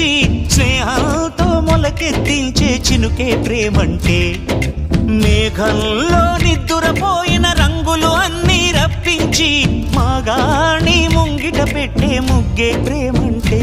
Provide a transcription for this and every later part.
నుంచి అందించి స్నేహంతో మొలకెత్తించే చినుకే ప్రేమంటే మేఘంలో నిద్దురపోయిన రంగులు అన్నీ రప్పించి మాగాణి ముంగిట పెట్టే ముగ్గే ప్రేమంటే.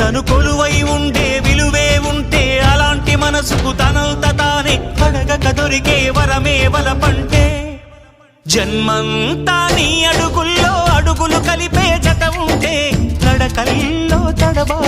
తను కొలువై ఉండే విలువే ఉంటే అలాంటి మనసుకు తనంత తానే అడగక దొరికే వరమే వలపంటే. జన్మంతా నీ అడుగుల్లో అడుగులు కలిపే జత ఉంటే నడకల్లో తడబా